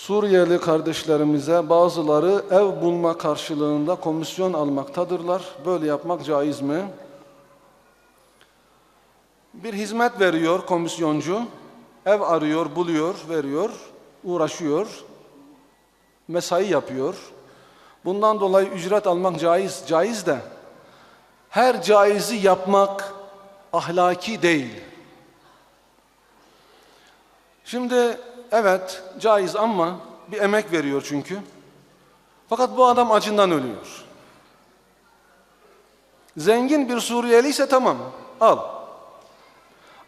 Suriyeli kardeşlerimize bazıları ev bulma karşılığında komisyon almaktadırlar. Böyle yapmak caiz mi? Bir hizmet veriyor komisyoncu. Ev arıyor, buluyor, veriyor, uğraşıyor. Mesai yapıyor. Bundan dolayı ücret almak caiz, caiz de her caizi yapmak ahlaki değil. Şimdi evet caiz ama bir emek veriyor çünkü. Fakat bu adam acından ölüyor. Zengin bir Suriyeli ise tamam al.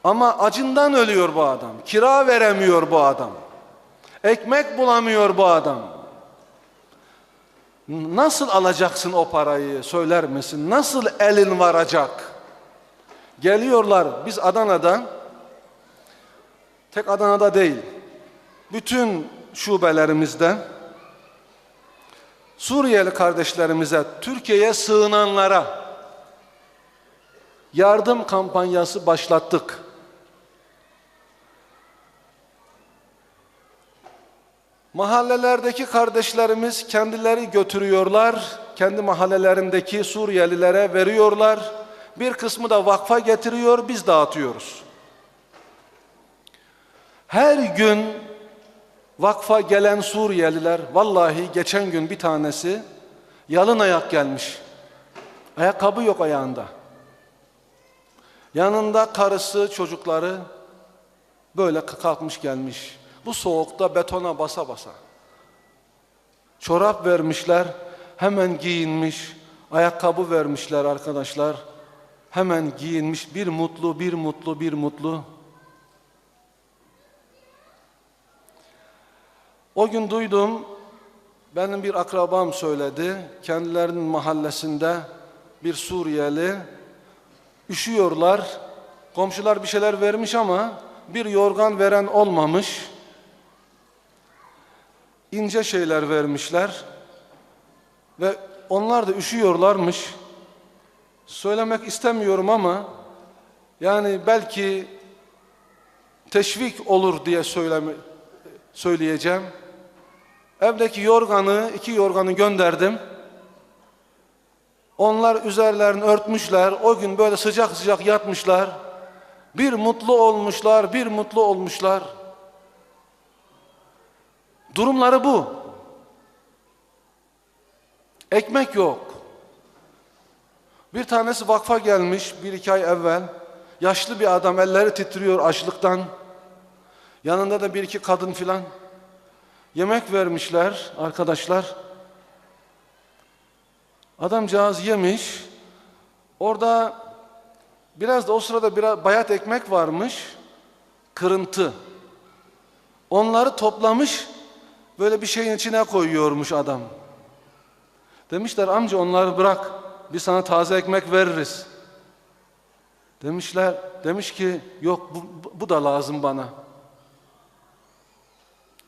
Ama acından ölüyor bu adam. Kira veremiyor bu adam. Ekmek bulamıyor bu adam. Nasıl alacaksın o parayı söyler misin? Nasıl elin varacak? Geliyorlar biz Adana'dan tek Adana'da değil bütün şubelerimizde Suriyeli kardeşlerimize Türkiye'ye sığınanlara yardım kampanyası başlattık. Mahallelerdeki kardeşlerimiz kendileri götürüyorlar, kendi mahallelerindeki Suriyelilere veriyorlar. Bir kısmı da vakfa getiriyor, biz dağıtıyoruz. Her gün vakfa gelen Suriyeliler, vallahi geçen gün bir tanesi yalın ayak gelmiş. Ayakkabı yok ayağında. Yanında karısı, çocukları böyle kalkmış gelmiş. Bu soğukta betona basa basa. Çorap vermişler, hemen giyinmiş. Ayakkabı vermişler arkadaşlar. Hemen giyinmiş, bir mutlu, bir mutlu, bir mutlu. O gün duydum, benim bir akrabam söyledi. Kendilerinin mahallesinde bir Suriyeli üşüyorlar. Komşular bir şeyler vermiş ama bir yorgan veren olmamış. İnce şeyler vermişler. Ve onlar da üşüyorlarmış. Söylemek istemiyorum ama yani belki teşvik olur diye söyleme, söyleyeceğim. Evdeki yorganı, iki yorganı gönderdim. Onlar üzerlerini örtmüşler. O gün böyle sıcak sıcak yatmışlar. Bir mutlu olmuşlar, bir mutlu olmuşlar. Durumları bu. Ekmek yok. Bir tanesi vakfa gelmiş bir iki ay evvel. Yaşlı bir adam elleri titriyor açlıktan. Yanında da bir iki kadın filan. Yemek vermişler arkadaşlar. Adamcağız yemiş. Orada biraz da o sırada biraz bayat ekmek varmış. Kırıntı. Onları toplamış. Böyle bir şeyin içine koyuyormuş adam. Demişler amca onları bırak. Biz sana taze ekmek veririz. Demişler, demiş ki yok bu, bu da lazım bana.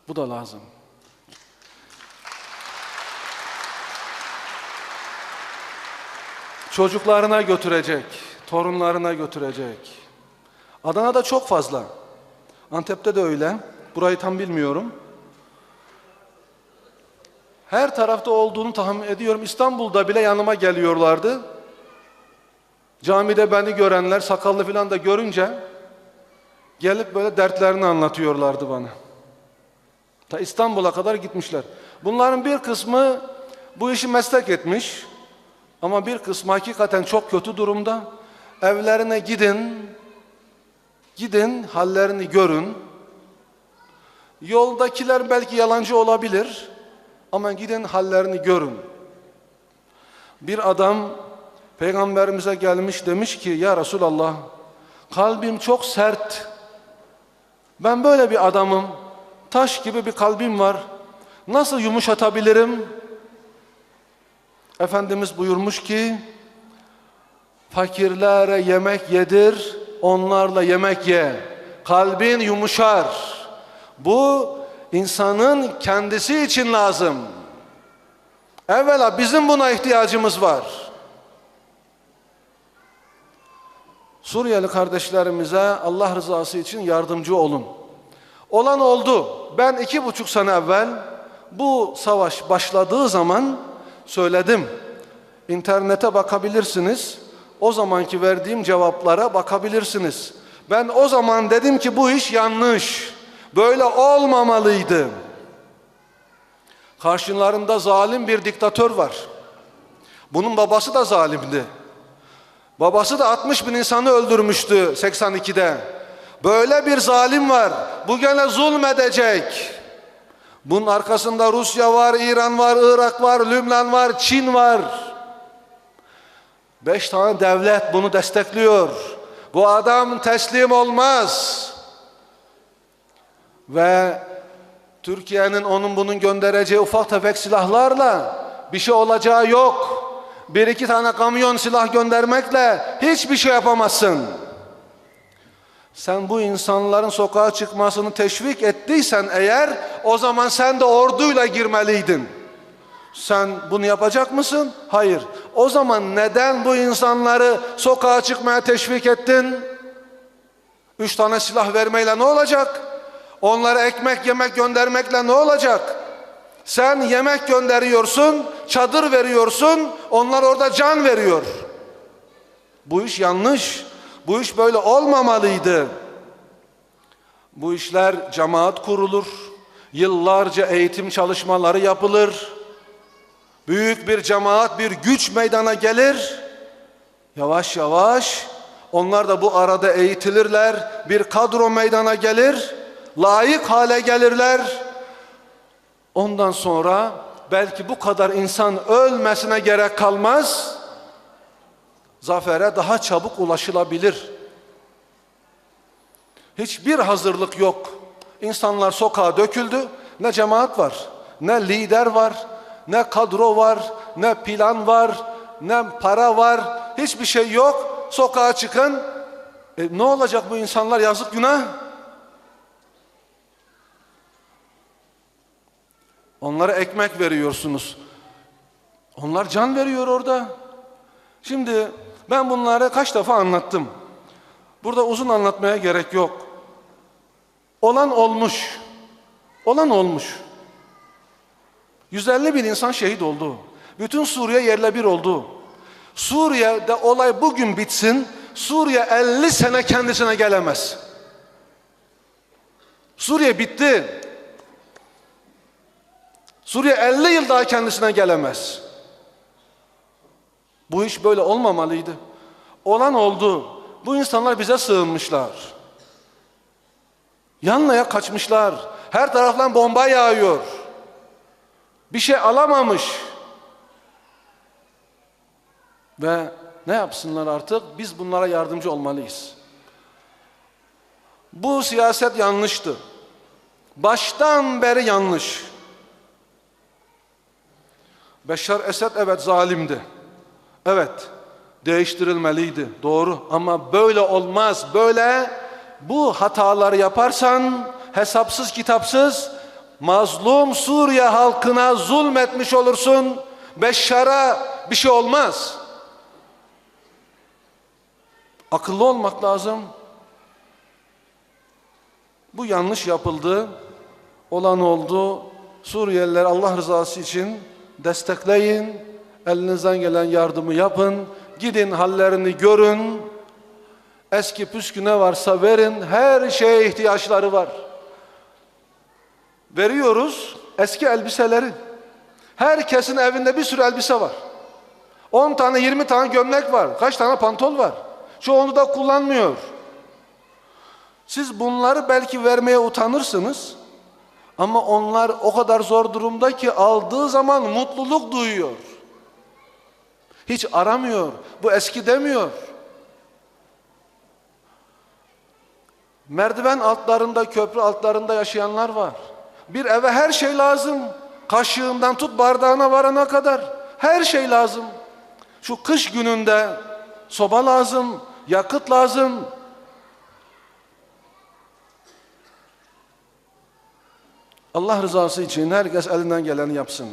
Bu da lazım. Çocuklarına götürecek, torunlarına götürecek. Adana'da çok fazla. Antep'te de öyle. Burayı tam bilmiyorum. Her tarafta olduğunu tahmin ediyorum. İstanbul'da bile yanıma geliyorlardı. Camide beni görenler, sakallı falan da görünce gelip böyle dertlerini anlatıyorlardı bana. Ta İstanbul'a kadar gitmişler. Bunların bir kısmı bu işi meslek etmiş. Ama bir kısmı hakikaten çok kötü durumda. Evlerine gidin, gidin hallerini görün. Yoldakiler belki yalancı olabilir ama gidin hallerini görün. Bir adam peygamberimize gelmiş demiş ki ya Resulallah kalbim çok sert. Ben böyle bir adamım. Taş gibi bir kalbim var. Nasıl yumuşatabilirim? Efendimiz buyurmuş ki fakirlere yemek yedir, onlarla yemek ye. Kalbin yumuşar. Bu insanın kendisi için lazım. Evvela bizim buna ihtiyacımız var. Suriyeli kardeşlerimize Allah rızası için yardımcı olun. Olan oldu. Ben iki buçuk sene evvel bu savaş başladığı zaman söyledim. İnternete bakabilirsiniz. O zamanki verdiğim cevaplara bakabilirsiniz. Ben o zaman dedim ki bu iş yanlış. Böyle olmamalıydı. Karşılarında zalim bir diktatör var. Bunun babası da zalimdi. Babası da 60 bin insanı öldürmüştü 82'de. Böyle bir zalim var. Bu gene zulmedecek. Bunun arkasında Rusya var, İran var, Irak var, Lübnan var, Çin var. Beş tane devlet bunu destekliyor. Bu adam teslim olmaz. Ve Türkiye'nin onun bunun göndereceği ufak tefek silahlarla bir şey olacağı yok. Bir iki tane kamyon silah göndermekle hiçbir şey yapamazsın. Sen bu insanların sokağa çıkmasını teşvik ettiysen eğer o zaman sen de orduyla girmeliydin. Sen bunu yapacak mısın? Hayır. O zaman neden bu insanları sokağa çıkmaya teşvik ettin? Üç tane silah vermeyle ne olacak? Onlara ekmek yemek göndermekle ne olacak? Sen yemek gönderiyorsun, çadır veriyorsun, onlar orada can veriyor. Bu iş yanlış. Bu iş böyle olmamalıydı. Bu işler cemaat kurulur. Yıllarca eğitim çalışmaları yapılır. Büyük bir cemaat, bir güç meydana gelir. Yavaş yavaş onlar da bu arada eğitilirler. Bir kadro meydana gelir. Layık hale gelirler. Ondan sonra belki bu kadar insan ölmesine gerek kalmaz. Zafere daha çabuk ulaşılabilir. Hiçbir hazırlık yok. İnsanlar sokağa döküldü. Ne cemaat var, ne lider var, ne kadro var, ne plan var, ne para var. Hiçbir şey yok. Sokağa çıkın. E, ne olacak bu insanlar yazık günah? Onlara ekmek veriyorsunuz. Onlar can veriyor orada. Şimdi ben bunları kaç defa anlattım. Burada uzun anlatmaya gerek yok. Olan olmuş. Olan olmuş. 150 bin insan şehit oldu. Bütün Suriye yerle bir oldu. Suriye'de olay bugün bitsin. Suriye 50 sene kendisine gelemez. Suriye bitti. Suriye 50 yıl daha kendisine gelemez. Bu iş böyle olmamalıydı. Olan oldu. Bu insanlar bize sığınmışlar. Yanlaya kaçmışlar. Her taraftan bomba yağıyor. Bir şey alamamış. Ve ne yapsınlar artık? Biz bunlara yardımcı olmalıyız. Bu siyaset yanlıştı. Baştan beri yanlış. Beşar Esed evet zalimdi. Evet değiştirilmeliydi. Doğru ama böyle olmaz. Böyle bu hataları yaparsan hesapsız kitapsız mazlum Suriye halkına zulmetmiş olursun. Beşşar'a bir şey olmaz. Akıllı olmak lazım. Bu yanlış yapıldı. Olan oldu. Suriyeliler Allah rızası için destekleyin. Elinizden gelen yardımı yapın. Gidin hallerini görün. Eski püskü ne varsa verin. Her şeye ihtiyaçları var. Veriyoruz eski elbiseleri. Herkesin evinde bir sürü elbise var. 10 tane 20 tane gömlek var. Kaç tane pantol var. Çoğunu da kullanmıyor. Siz bunları belki vermeye utanırsınız. Ama onlar o kadar zor durumda ki aldığı zaman mutluluk duyuyor. Hiç aramıyor. Bu eski demiyor. Merdiven altlarında, köprü altlarında yaşayanlar var. Bir eve her şey lazım. Kaşığından tut bardağına varana kadar. Her şey lazım. Şu kış gününde soba lazım, yakıt lazım. Allah rızası için herkes elinden geleni yapsın.